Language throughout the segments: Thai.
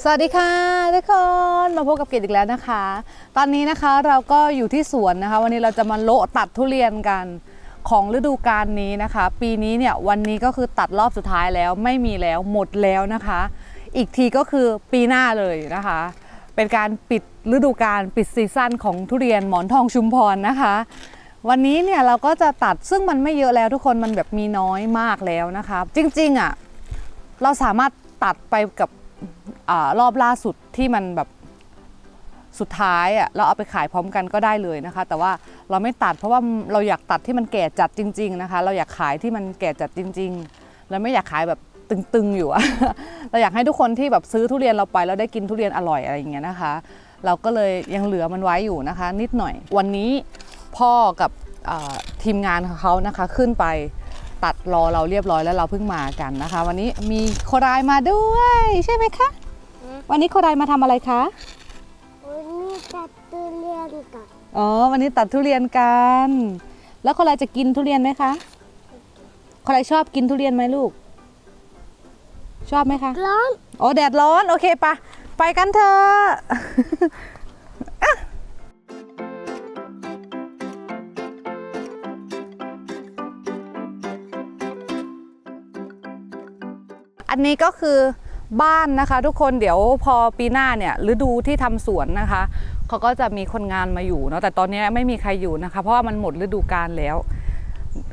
สวัสดีค่ะทุกคนมาพบกับเกดอีกแล้วนะคะ ตอนนี้นะคะเราก็อยู่ที่สวนนะคะ วันนี้เราจะมาโละตัดทุเรียนกันของฤดูกาลนี้นะคะ ปีนี้เนี่ยวันนี้ก็คือตัดรอบสุดท้ายแล้วไม่มีแล้วหมดแล้วนะคะ อีกทีก็คือปีหน้าเลยนะคะ เป็นการปิดฤดูกาลปิดซีซั่นของทุเรียนหมอนทองชุมพรนะคะ วันนี้เนี่ยเราก็จะตัดซึ่งมันไม่เยอะแล้วทุกคนมันแบบมีน้อยมากแล้วนะคะ จริงๆอะเราสามารถตัดไปกับ อรอบล่าสุดที่มันแบบสุดท้ายอะเราเอาไปขายพร้อมกันก็ได้เลยนะคะ แต่ว่าเราไม่ตัดเพราะว่าเราอยากตัดที่มันแก่จัดจริง ๆนะคะ เราอยากขายที่มันแก่จัดจริง ๆ เราไม่อยากขายแบบตึงๆอยู่อะเราอยากให้ทุกคนที่แบบซื้อทุเรียนเราไปแล้วได้กินทุเรียนอร่อยอะไรอย่างเงี้ยนะคะ เราก็เลยยังเหลือมันไว้อยู่นะคะ นิดหน่อย วันนี้พ่อกับทีมงานของเขานะคะขึ้นไป ตัดรอเราเรียบร้อยแล้วเราเพิ่งมากันนะคะ วันนี้มีโคดายมาด้วย ใช่ไหมคะ วันนี้โคดายมาทำอะไรคะ วันนี้ตัดตุเรียนกับอ๋อ วันนี้ตัดทุเรียนกัน แล้วโคดายจะกินทุเรียนไหมคะโคดายชอบกินทุเรียนไหมลูก ชอบไหมคะ ร้อน โอ้แดดร้อน โอเคปะไปกันเถอะ อันนี้ก็คือบ้านนะคะ ทุกคนเดี๋ยวพอปีหน้าเนี่ยฤดูที่ทำสวนนะคะเขาก็จะมีคนงานมาอยู่เนาะแต่ตอนนี้ไม่มีใครอยู่นะคะ เพราะว่ามันหมดฤดูกาลแล้ว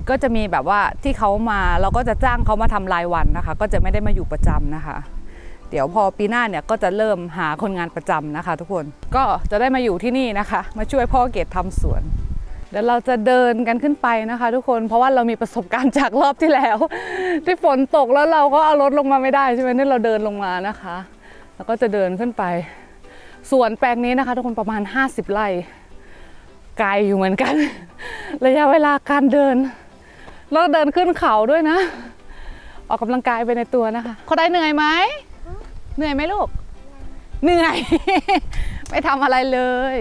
ก็จะมีแบบว่าที่เขามาเราก็จะจ้างเขามาทำรายวันนะคะ ก็จะไม่ได้มาอยู่ประจำนะคะ เดี๋ยวพอปีหน้าเนี่ยก็จะเริ่มหาคนงานประจำนะคะ ทุกคนก็จะได้มาอยู่ที่นี่นะคะ มาช่วยพ่อเกดทำสวน เดี๋ยวเราจะเดินกันขึ้นไปนะคะ ทุกคนเพราะว่าเรามีประสบการณ์จากรอบที่แล้ว ที่ฝนตกแล้วเราก็เอารถลงมาไม่ได้ใช่ไหมนี่เราเดินลงมานะคะ แล้วก็จะเดินขึ้นไปสวนแปลงนี้นะคะ ทุกคนประมาณ 50 ไร่ไกลอยู่เหมือนกัน ระยะเวลาการเดินแล้วเดินขึ้นเขาด้วยนะ ออกกำลังกายไปในตัวนะคะเขาได้เหนื่อยไหมเหนื่อยไหมลูก เหนื่อย ไม่ทำอะไรเลย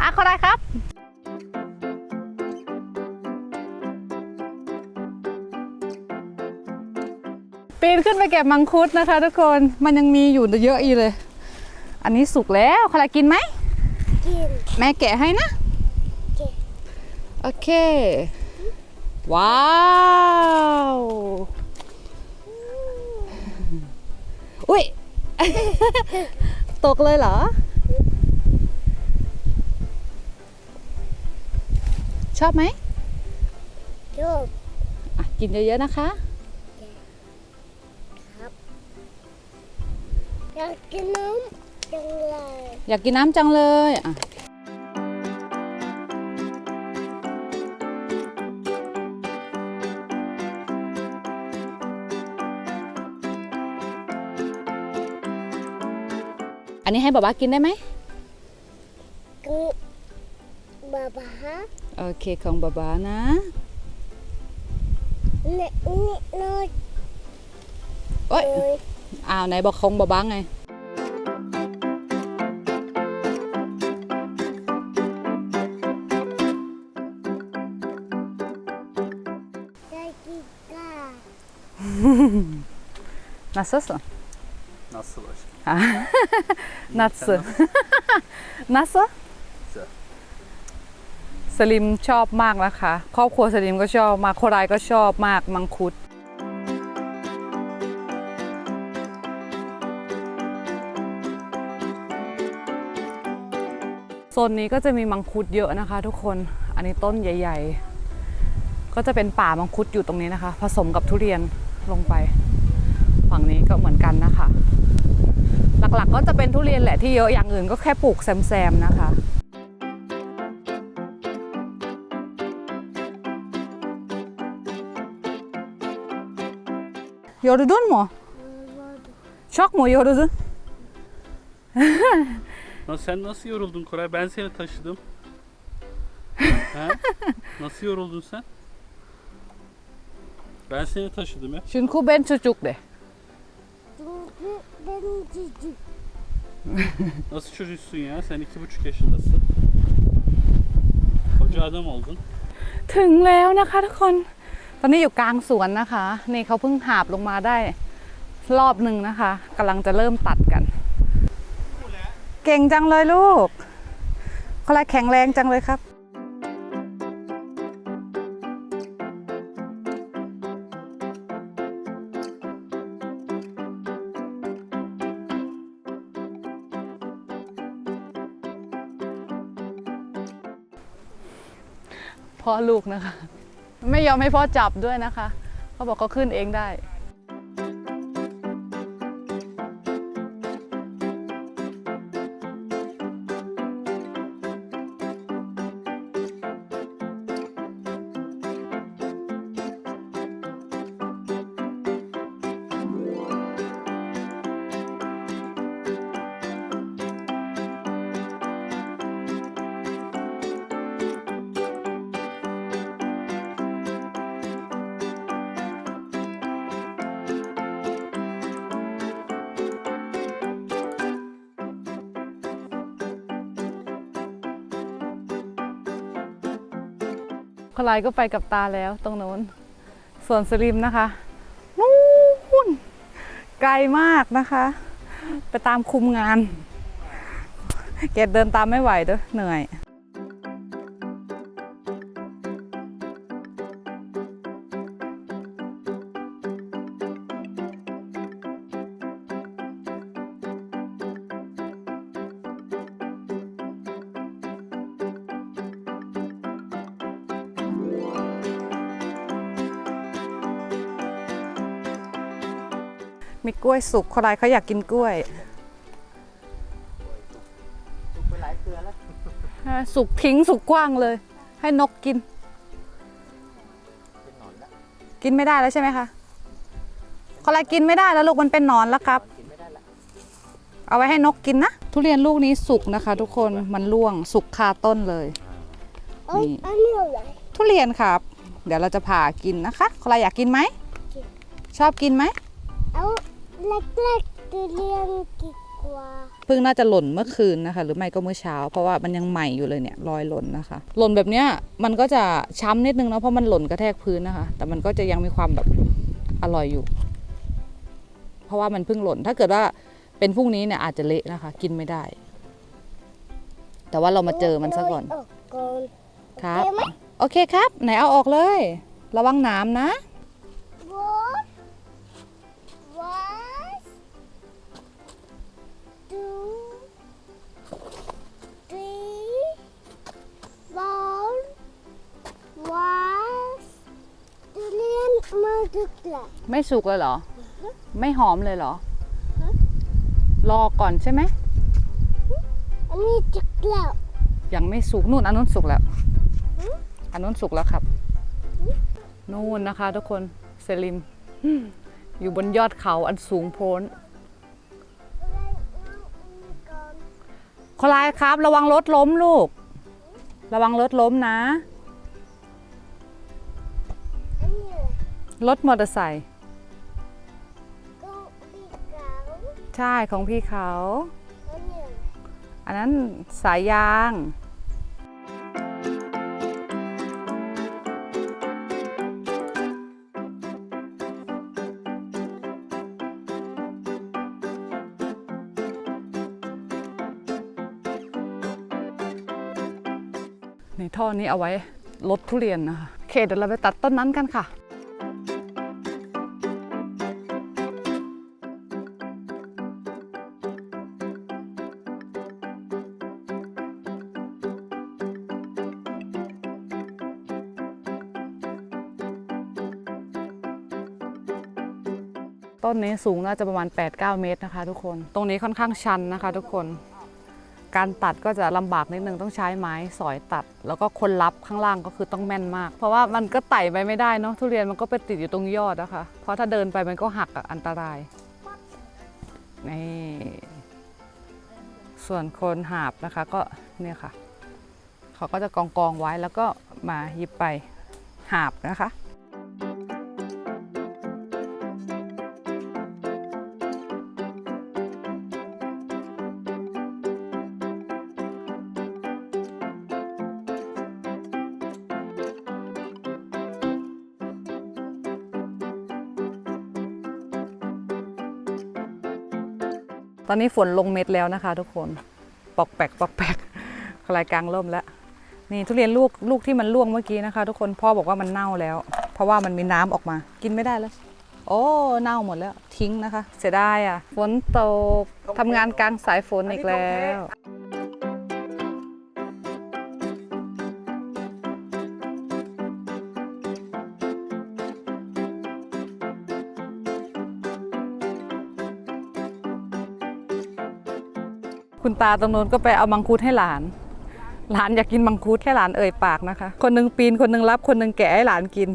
อะเขาได้ครับ ปีนขึ้นไปเก็บมังคุดนะคะทุกคนมันยังมีอยู่เยอะอีเลย อันนี้สุกแล้วใครกินไหมกิน แม่แกะให้นะเก็บ โอเค ว้าวอุ้ย ตกเลยเหรอ ชอบไหมโยกอะกินเยอะๆนะคะอยากกินน้ำจังเลย อยากกินน้ำจังเลยอะ นนี้ให้บาบากินได้ไหมกินบาบาฮะโอเคของบาบานะเนี่ยนี่น้อยโอ้ยเลยอ้าวไหนบอกของบาบาไงได้กินกา Nasılsın? Nasıl aşkım? Nasıl? Nasıl? Güzel. สลิมชอบมากนะคะ ครอบครัวสลิมก็ชอบมากโครายก็ชอบมากมังคุดโซนนี้ก็จะมีมังคุดเยอะนะคะทุกคนอันนี้ต้นใหญ่ ๆ ก็จะเป็นป่ามังคุดอยู่ตรงนี้นะคะ ผสมกับทุเรียนลงไป ฝั่งนี้ก็เหมือนกันนะคะ หลักๆก็จะเป็นทุเรียนแหละที่เยอะอย่างอื่นก็แค่ปลูกแซมๆนะคะ Yoruldun mu? Çok mu yoruldun? Lan sen nasıl yoruldun Koray? Ben seni taşıdım. ha? Nasıl yoruldun sen? Ben seni taşıdım ya. ชุนคูเ บนชุจุกเด çünkü ben çocuk. Nasıl çocuksun ya? Sen iki buçuk yaşındasın. Koca adam oldun. ถึงแล้วนะคะทุกคน ตอนนี้อยู่กลางสวนนะคะ นี่เขาเพิ่งหาบลงมาได้ รอบหนึ่งนะคะกำลังจะเริ่มตัดกัน เก่งจังเลยลูกเขาลายแข็งแรงจังเลยครับ พ่อลูกนะคะ ไม่ยอมให้พ่อจับด้วยนะคะ เขาบอกเขาขึ้นเองได้ คลายก็ไปกับตาแล้วตรงโน้น ส่วนสลิมนะคะนู่นไกลมากนะคะ ไปตามคุมงาน เกดเดินตามไม่ไหวเด้อเหนื่อย มีกล้วยสุกคนไรเขาอยากกินกล้วยสุกไปหลายเครือแล้วอ่าสุกทิ้งสุกกว้างเลย ให้นกกินเป็นหนอนแล้วกินไม่ได้แล้วใช่ไหมคะคนไรกินไม่ได้แล้วลูกมันเป็นหนอนแล้วครับกินไม่ได้ละเอาไว้ให้นกกินนะ ทุเรียนลูกนี้สุกนะคะ ทุกคนมันร่วงสุกคาต้นเลย Ay, Ni. anne ทุเรียนครับ เดี๋ยวเราจะผ่ากินนะคะใครอยากกินไหมกินชอบกินไหม เอาเล็กๆตัวเลี้ยงดีกว่าเพิ่งน่าจะหล่นเมื่อคืนนะคะ หรือไม่ก็เมื่อเช้า เพราะว่ามันยังใหม่อยู่เลยเนี่ยรอยหล่นนะคะ หล่นแบบเนี้ยมันก็จะช้ำนิดนึงเนาะเพราะมันหล่นกระแทกพื้นนะคะ แต่มันก็จะยังมีความแบบอร่อยอยู่ เพราะว่ามันเพิ่งหล่นถ้าเกิดว่าเป็นพรุ่งนี้เนี่ยอาจจะเละนะคะ กินไม่ได้ แต่ว่าเรามาเจอมันซะก่อนเาก่อนครับเห็นไหมโอเคครับ ไหนเอาออกเลย ระวังหน้ำนะ one. ทุเรียนมาทุกแล้วไม่สุกเลยเหรอ ไม่หอมเลยเหรอฮะรอก่อนใช่ไหมอันนี้ทุกแล้วยังไม่สุกนู่นอันนู้นสุกแล้วหืออันนู้นสุกแล้วครับ นู่นนะคะทุกคนเซลิมอืมอยู่บนยอดเขาอันสูงโพ้นอะไรเอาอีกก่อนคลายครับ ระวังรถล้มลูก ระวังรถล้มนะ รถมอเตอร์ไซค์ก็อีกเก่าใช่ของพี่เขาอันนี้แหละอันนั้นสายยาง ในท่อนี้เอาไว้ลดทุเรียนนะคะ โอเคเดี๋ยวเราไปตัดต้นนั้นกันค่ะ นี้สูงน่าจะประมาณ 8-9 เมตรนะคะ ทุกคน ตรงนี้ค่อนข้างชันนะคะ ทุกคน การตัดก็จะลำบากนิดนึงต้องใช้ไม้สอยตัด แล้วก็คนรับข้างล่างก็คือต้องแม่นมาก เพราะว่ามันก็ไต่ไปไม่ได้เนาะทุเรียนมันก็ไปติดอยู่ตรงยอดนะคะ เพราะถ้าเดินไปมันก็หักอันตรายนี่ส่วนคนหาบนะคะก็เนี่ยค่ะ เขาก็จะกองกองไว้แล้วก็มาหยิบไปหาบนะคะ ตอนนี้ฝนลงเม็ดแล้วนะคะ ทุกคน ปอกแปกปอกแปกคลายกลางร่มแล้ว นี่ทุเรียนลูกลูกที่มันร่วงเมื่อกี้นะคะ ทุกคนพ่อบอกว่ามันเน่าแล้ว เพราะว่ามันมีน้ำออกมา กินไม่ได้แล้ว โอ้เน่าหมดแล้วทิ้งนะคะ เสียดายอะ ฝนตกทำงานกลางสายฝนอีกแล้ว คุณตาตรงโน้นก็ไปเอามังคุดให้หลาน หลานอยากกินมังคุดแค่หลานเอ่ยปากนะคะ คนหนึงปีนคนหนึงรับคนหนึงแกะให้หลานกิน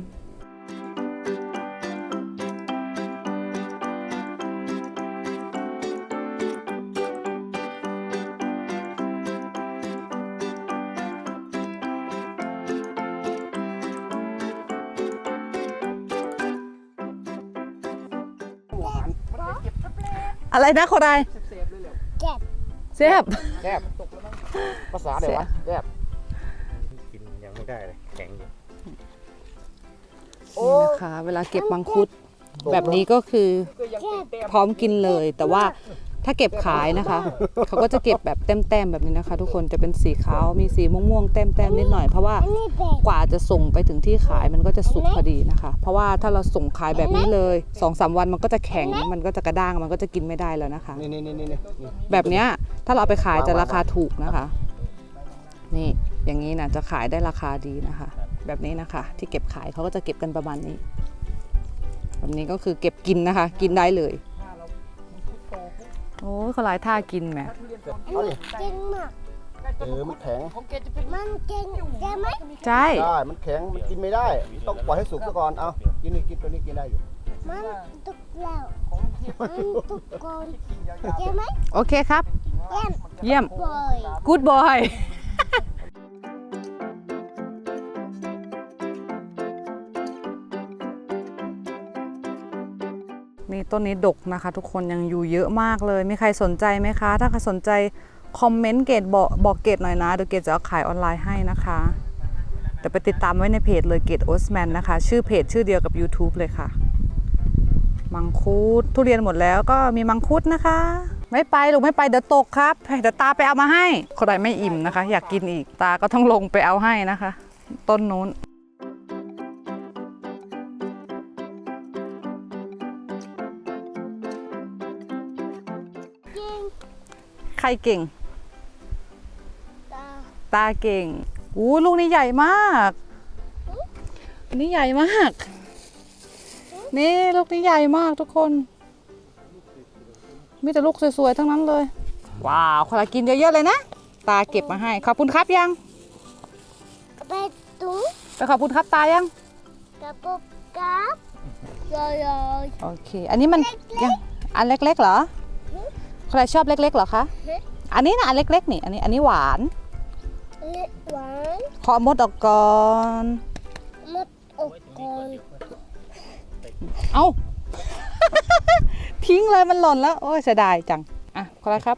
อะไรนะโคไดเจ็บ เสียบแซ่บภาษาเดี๋ยววะแซ่บกินยังไม่ได้เลยแข็งอยู่นี่นะคะเวลาเก็บมังคุด แบบนี้ก็คือพร้อมกินเลย แต่ว่าถ้าเก็บขายนะคะ เขาก็จะเก็บแบบแต้มๆแบบนี้นะคะ ทุกคนจะเป็นสีขาวมีสีม่วงๆแต้มๆนิดหน่อยเพราะว่าอันนี้เด็กกว่าจะส่งไปถึงที่ขายมันก็จะสุกพอดีนะคะ เพราะว่าถ้าเราส่งขายแบบนี้เลยสองสามวันมันก็จะแข็งมันก็จะกระด้างมันก็จะกินไม่ได้แล้วนะคะนี่นี่นี่นี่นี่แบบเนี้ย ถ้าเราเอาไปขายจะราคาถูกนะคะ นี่อย่างนี้นะจะขายได้ราคาดีนะคะ แบบนี้นะคะ ที่เก็บขายเขาก็จะเก็บกันประมาณนี้ แบบนี้ก็คือเก็บกินนะคะ กินได้เลยโอ้ยเขาหลายท่ากินแหมเอาดิเก่งมากเออมันแข็งมันเก่งใช่ไหมใช่ได้มันแข็งมันกินไม่ได้ ต้องปล่อยให้สุกซะก่อนเอากินนี่กินตัวนี้กินได้อยู่มันตุกแล้วมันตุกก่อนใช่ไหมโอเคครับ เยี่ยมเยี่ยมบอยกูดบอย นี่ต้นนี้ดกนะคะ ทุกคนยังอยู่เยอะมากเลย มีใครสนใจไหมคะ ถ้าใครสนใจคอมเมนต์เกตบอกบอกเกตหน่อยนะ เดี๋ยวเกตจะเอาขายออนไลน์ให้นะคะเดี๋ยวไปติดตามไว้ในเพจเลยเกตโอสแมนนะคะ ชื่อเพจชื่อเดียวกับ YouTube เลยค่ะ มังคุดทุเรียนหมดแล้วก็มีมังคุดนะคะ ไม่ไปลูกไม่ไปเดี๋ยวตกครับเดี๋ยวตาไปเอามาให้คนใดไม่อิ่มนะคะ อยากกินอีกตาก็ต้องลงไปเอาให้นะคะ ต้นนู้นเก่งใครเก่งตาตาเก่งอู้ลูกนี้ใหญ่มากอันนี้ใหญ่มาก นี่ลูกนี้ใหญ่มากทุกคน มีแต่ลูกสวยๆทั้งนั้นเลย ว้าวคนละกินเยอะๆเลยนะ ตาเก็บมาให้ ขอบคุณครับยังไปตุ้งไปขอบคุณครับตายังกระปุกกับยอยอยโอเค อันนี้มันยังอันเล็กๆเหรอใครชอบเล็กๆเหรอคะ อันนี้นะอันเล็กๆนี่ อันนี้ อันนี้หวานเล็กหวานขอมดออกก่อนมดอกก่อนเอา ทิ้งเลยมันหล่นแล้ว โอ้ยเสียดายจัง อะขอละครับ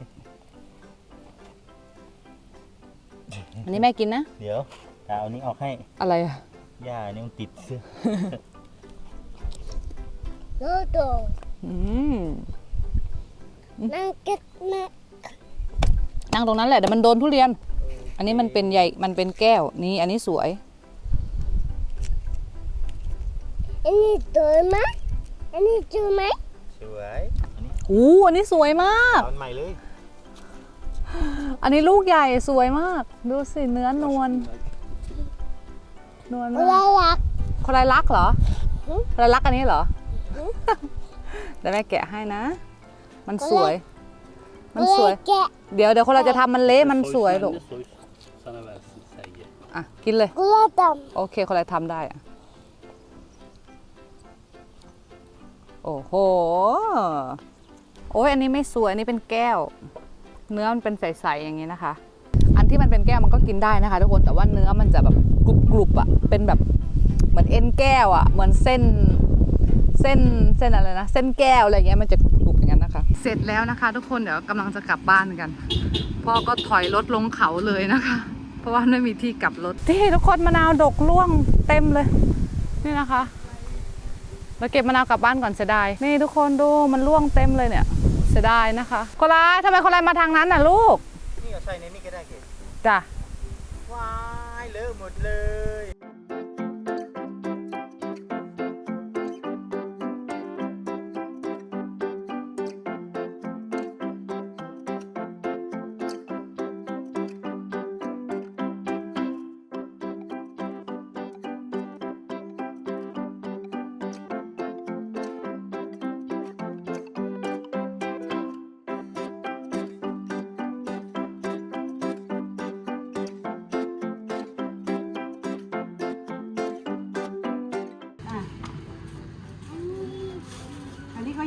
อันนี้แม่กินนะ เดี๋ยวตาเอานี้ออกให้อะไรอะหญ้านี่มันติดเสื้อโนโตอืมนั่งเก็ตนะนั่งตรงนั้นแหละเดี๋ยวมันโดนทุเรียน อันนี้มันเป็นใหญ่มันเป็นแก้วนี่อันนี้สวย อันนี้ตัวไหมอันนี้จูไหม สวยอันนี้อู้อันนี้สวยมาก ตอนใหม่เลยอันนี้ลูกใหญ่สวยมาก ดูสิเนื้อนวลนวลเวมาลาก รัก คนไรรักเหรอหึคนไรรักอันนี้เหรอเดี๋ยวแม่แกะให้นะ มันสวย มันสวย แกะเดี๋ยวเดี๋ยวคนเราจะทำมันเละมันสวยลูก Soy sana versin sen ye. อะกินเลย กุหลาบดโอเคคนไรทำได้อะ โอ้โห โอ้ยอันนี้ไม่สวย อันนี้เป็นแก้ว เนื้อมันเป็นใสๆอย่างนี้นะคะ อันที่มันเป็นแก้วมันก็กินได้นะคะ ทุกคน แต่ว่าเนื้อมันจะแบบกรุบๆอะ เป็นแบบเหมือนเอ็นแก้วอะ เหมือนเส้น เส้น เส้นอะไรนะ เส้นแก้วอะไรเงี้ย มันจะกรุบอย่างนั้นนะคะ เสร็จแล้วนะคะ ทุกคน เดี๋ยวกำลังจะกลับบ้านกัน พ่อก็ถอยรถลงเขาเลยนะคะ เพราะว่าไม่มีที่กลับรถ ที่ทุกคนมะนาวดกร่วงเต็มเลย นี่นะคะ เราเก็บมะนาวกลับบ้านก่อนเสียดาย นี่ทุกคนดูมันร่วงเต็มเลยเนี่ยสเสียดายนะคะ คนร้ายทำไมคนร้ายมาทางนั้นน่ะลูก นี่เอาใส่ในนี่ก็ได้เกดจ้ะว้ายเลอะหมดเลย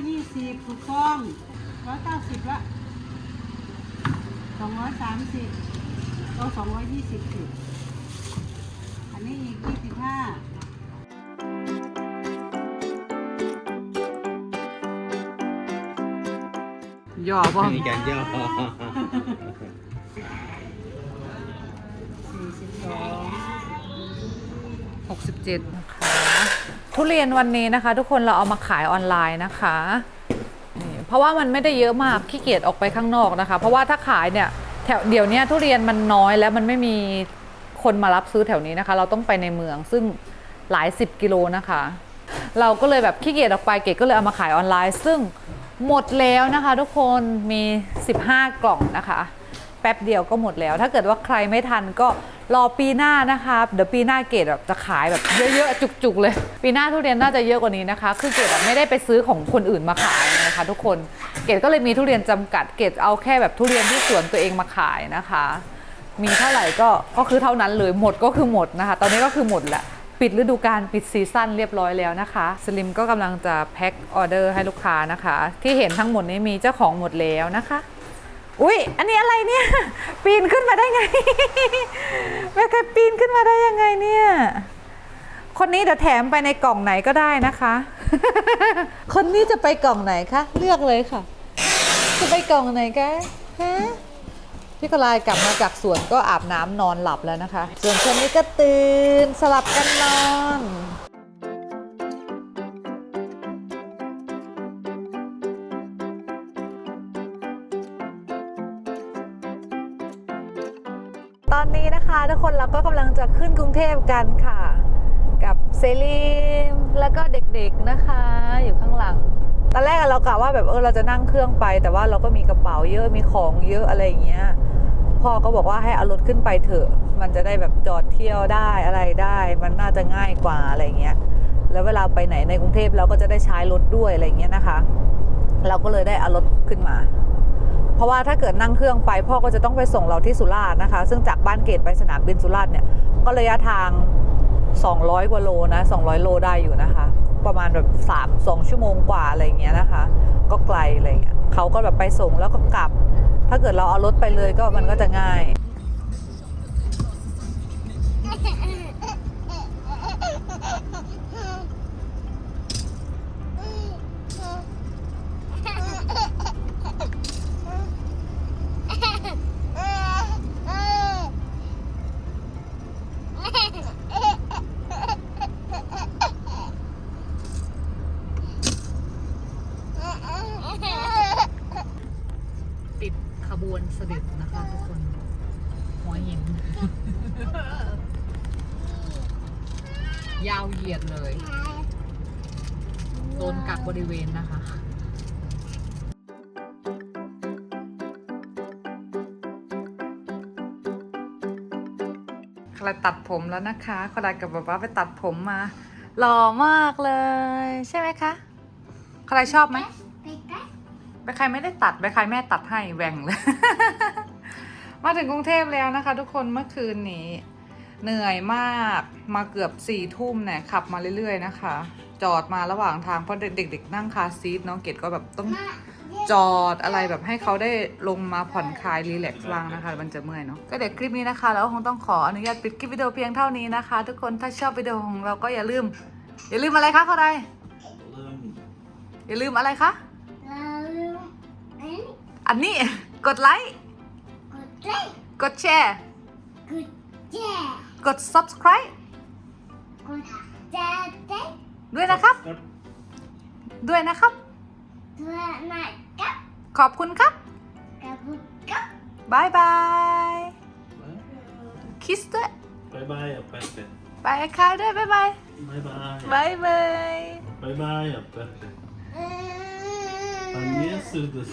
ยี่สิบถูกต้องร้อยเก้าสิบละสองร้อยสามสิบก็สองร้อยยี่สิบสิบอันนี้อีกยี่สิบห้าหยอกบ่มีการย่อสี่สิบสอง67นะคะ ทุเรียนวันนี้นะคะ ทุกคนเราเอามาขายออนไลน์นะคะเพราะว่ามันไม่ได้เยอะมากขี้เกียจออกไปข้างนอกนะคะ เพราะว่าถ้าขายเนี่ยแถวเดี๋ยวนี้ทุเรียนมันน้อยแล้วมันไม่มีคนมารับซื้อแถวนี้นะคะ เราต้องไปในเมืองซึ่งหลายสิบกิโลนะคะ เราก็เลยแบบขี้เกียจออกไปเกดก็เลยเอามาขายออนไลน์ ซึ่งหมดแล้วนะคะ ทุกคนมี 15 กล่องนะคะ ป๊บเดียวก็หมดแล้ว ถ้าเกิดว่าใครไม่ทันก็รอปีหน้านะคะเดี๋ยวปีหน้าเกดแบบจะขายแบบเยอะๆจุกๆเลย ปีหน้าทุเรียนน่าจะเยอะกว่านี้นะคะ คือเกดแบบไม่ได้ไปซื้อของคนอื่นมาขายนะคะ ทุกคนเกดก็เลยมีทุเรียนจำกัดเกดเอาแค่แบบทุเรียนที่สวนตัวเองมาขายนะคะ มีเท่าไหร่ก็ก็คือเท่านั้นเลยหมดก็คือหมดนะคะ ตอนนี้ก็คือหมดแหละปิดฤดูกาลปิดซีซั่นเรียบร้อยแล้วนะคะสลิมก็กำลังจะแพ็คออเดอร์ให้ลูกค้านะคะ ที่เห็นทั้งหมดนี้มีเจ้าของหมดแล้วนะคะ อุ๊ยอันนี้อะไรเนี่ย ปีนขึ้นมาได้ไงแม่เคยปีนขึ้นมาได้ยังไงเนี่ย คนนี้เดี๋ยวแถมไปในกล่องไหนก็ได้นะคะ คนนี้จะไปกล่องไหนคะ เลือกเลยค่ะ จะไปกล่องไหนคะฮะพี่กลายกลับมาจากสวนก็อาบน้ำนอนหลับแล้วนะคะ ส่วนคนนี้ก็ตื่นสลับกันนอน ก็กำลังจะขึ้นกรุงเทพกันค่ะ กับเซรีมแล้วก็เด็กๆนะคะ อยู่ข้างหลัง ตอนแรกเรากะว่าแบบเออเราจะนั่งเครื่องไป แต่ว่าเราก็มีกระเป๋าเยอะมีของเยอะอะไรอย่างเงี้ยพ่อก็บอกว่าให้เอารถขึ้นไปเถอะ มันจะได้แบบจอดเที่ยวได้อะไรได้ มันน่าจะง่ายกว่าอะไรเงี้ย แล้วเวลาไปไหนในกรุงเทพเราก็จะได้ใช้รถด้วยอะไรเงี้ยนะคะ เราก็เลยได้เอารถขึ้นมา เพราะว่าถ้าเกิดนั่งเครื่องไปพ่อก็จะต้องไปส่งเราที่สุราษฎร์นะคะ ซึ่งจากบ้านเกตไปสนามบินสุราษฎร์เนี่ยก็ระยะทาง 200 กว่าโลนะ 200 โลได้อยู่นะคะ ประมาณแบบ3 2 ชั่วโมงกว่าอะไรเงี้ยนะคะ ก็ไกลอะไรเงี้ยเขาก็แบบไปส่งแล้วก็กลับ ถ้าเกิดเราเอารถไปเลยก็มันก็จะง่าย ติดขบวนเสด็จนะคะทุกคน หัวหิน ยาวเหยียดเลย โดนกักบริเวณนะคะ ผมแล้วนะคะขดากับป๊าป๊าไปตัดผมมาหล่อมากเลย ใช่ไหมคะใครชอบไหมไปใครไม่ได้ตัดไปใครแม่ตัดให้แหว่งเลย มาถึงกรุงเทพแล้วนะคะ ทุกคนเมื่อคืนนี้ เหนื่อยมากมาเกือบสี่ทุ่มเนี่ยขับมาเรื่อยๆนะคะ จอดมาระหว่างทางเพราะเด็กๆนั่งคาซีทเนาะเกดก็แบบต้อง จอดอะไรแบบให้เขาได้ลงมาผ่อนคลายรีแลกซ์บ้างนะคะ มันจะเมื่อยเนาะก็เดี๋ยวคลิปนี้นะคะเราก็คงต้องขออนุญาตปิดคลิปวิดีโอเพียงเท่านี้นะคะ ทุกคนถ้าชอบวิดีโอของเราก็อย่าลืม อย่าลืมอะไรคะเขาใดอย่าลืมอะไรคะอันนี้กดไลค์กดแชร์กด subscribe ด้วยนะครับ ด้วยนะครับ ขอบคุณครับกับบุกกับบายบายคิสด้วย Bye bye ja Peppe. ไปค่ะด้วยบายบาย Bye bye. บายบาย Bye bye ja Peppe. เออ Han jäser det.